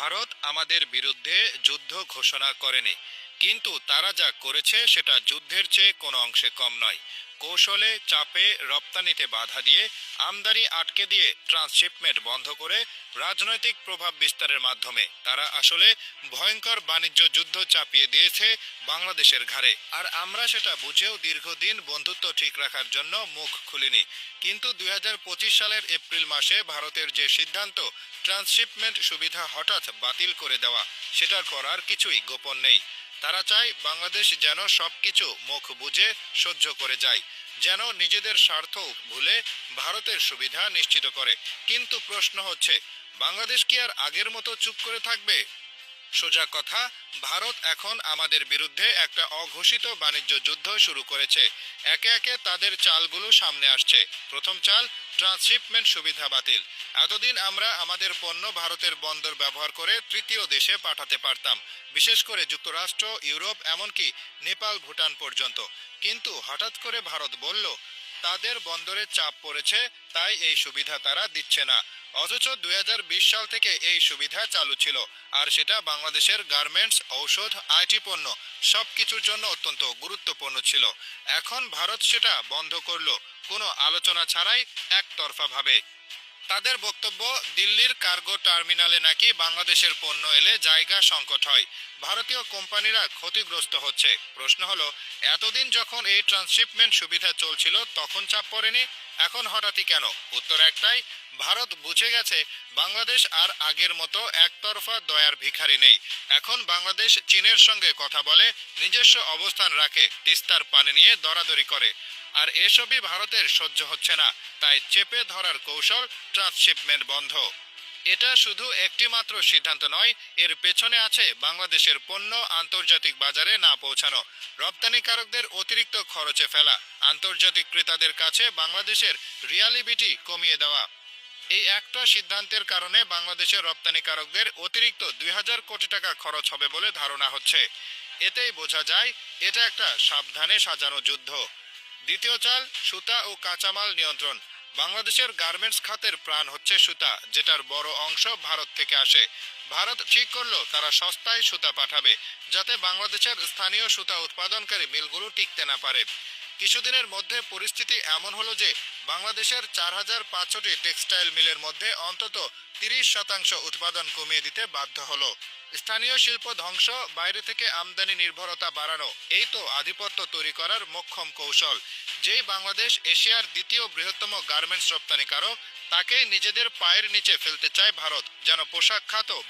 ভারত আমাদের বিরুদ্ধে যুদ্ধ ঘোষণা করেনি, কিন্তু তারা যা করেছে সেটা যুদ্ধের চেয়ে কোনো অংশে কম নয়। কৌশলে, চাপে, রপ্তানিতে বাধা দিয়ে, আমদানি আটকে দিয়ে ট্রান্সশিপমেন্ট বন্ধ করে রাজনৈতিক প্রভাব বিস্তারের মাধ্যমে তারা আসলে ভয়ঙ্কর বাণিজ্য যুদ্ধ চাপিয়ে দিয়েছে বাংলাদেশের ঘাড়ে। আর আমরা সেটা বুঝেও দীর্ঘদিন বন্ধুত্ব ঠিক রাখার জন্য মুখ খুলিনি। কিন্তু দুই হাজার পঁচিশ সালের এপ্রিল মাসে ভারতের যে সিদ্ধান্ত ট্রান্সশিপমেন্ট সুবিধা হঠাৎ বাতিল করে দেওয়া, সেটার পর আর কিছুই গোপন নেই। তারা চায় বাংলাদেশ যেন সবকিছু মুখ বুঝে সহ্য করে যায়, যেন নিজেদের স্বার্থ ভুলে ভারতের সুবিধা নিশ্চিত করে। কিন্তু প্রশ্ন হচ্ছে, বাংলাদেশ কি আর আগের মতো চুপ করে থাকবে? সোজা কথা, ভারত এখন আমাদের বিরুদ্ধে একটা অঘোষিত বাণিজ্য যুদ্ধ শুরু করেছে। একে একে তাদের চালগুলো সামনে আসছে। প্রথম চাল, ট্রান্সশিপমেন্ট সুবিধা বাতিল। এতদিন আমরা আমাদের পণ্য ভারতের বন্দর ব্যবহার করে তৃতীয় দেশে পাঠাতে পারতাম, বিশেষ করে যুক্তরাষ্ট্র, ইউরোপ, এমনকি নেপাল, ভুটান পর্যন্ত। কিন্তু হঠাৎ করে ভারত বলল, তাদের বন্দরে চাপ পড়েছে, তাই এই সুবিধা তারা দিচ্ছে না। অথচ দুই হাজার বিশ সাল থেকে এই সুবিধা চালু ছিল, আর সেটা বাংলাদেশের গার্মেন্টস, ঔষধ আইটি পণ্য সব কিছুর জন্য অত্যন্ত গুরুত্বপূর্ণ ছিল। এখন ভারত সেটা বন্ধ করল, কোনো আলোচনা ছাড়াই একতরফাভাবে। তাদের বক্তব্য, দিল্লির কার্গো টার্মিনালে নাকি বাংলাদেশের পণ্য এলে জায়গা সংকট হয়। ভারতীয় কোম্পানিরা ক্ষতিগ্রস্ত হচ্ছে। প্রশ্ন হলো, এতদিন যখন এই ট্রান্সশিপমেন্ট সুবিধা চলছিল, তখন চাপ পড়েনি? এখন হঠাৎই কেন? উত্তর একটাই, ভারত বুঝে গেছে বাংলাদেশ আর আগের মতো একতরফা দয়ার ভিখারি নেই। এখন বাংলাদেশ চীনের সঙ্গে কথা বলে, নিজস্ব অবস্থান রাখে, তিস্তার পানি নিয়ে দরাদরি করে। আর এসবই ভারতের সহ্য হচ্ছে না, তাই চেপে ধরার কৌশল ট্রান্সশিপমেন্ট বন্ধ। এটা শুধু একটি মাত্র সিদ্ধান্ত নয়, এর পেছনে আছে বাংলাদেশের পণ্য আন্তর্জাতিক বাজারে না পৌঁছানো, রপ্তানিকারকদের অতিরিক্ত খরচে ফেলা, আন্তর্জাতিক ক্রেতাদের কাছে বাংলাদেশের রিয়ালিবিটি কমিয়ে দেওয়া। এই একটা সিদ্ধান্তের কারণে বাংলাদেশের রপ্তানিকারকদের অতিরিক্ত দুই হাজার কোটি টাকা খরচ হবে বলে ধারণা হচ্ছে। এতেই বোঝা যায়, এটা একটা সাবধানে সাজানো যুদ্ধ। দ্বিতীয় চাল, সুতা ও কাঁচামাল নিয়ন্ত্রণ। বাংলাদেশের গার্মেন্টস খাতের প্রাণ হচ্ছে সুতা, যেটার বড় অংশ ভারত থেকে আসে। ভারত ঠিক করল, তারা সস্তায় সুতা পাঠাবে, যাতে বাংলাদেশের স্থানীয় সুতা উৎপাদনকারী মিলগুলো টিকতে না পারে। কিছুদিনের মধ্যে পরিস্থিতি এমন হলো যে বাংলাদেশের চার হাজার পাঁচশোটি টেক্সটাইল মিলের মধ্যে অন্তত তিরিশ শতাংশ উৎপাদন কমিয়ে দিতে বাধ্য হলো। স্থানীয় শিল্প ধ্বংস, বাইরে থেকে আমদানি নির্ভরতা বাড়ানো, এই তো আধিপত্য তৈরি করার মোক্ষম কৌশল। যেই বাংলাদেশ এশিয়ার দ্বিতীয় বৃহত্তম গার্মেন্টস রপ্তানিকারক, তাকেই নিজেদের পায়ের নিচে ফেলতে চায় ভারত। যেন পোশাক খাত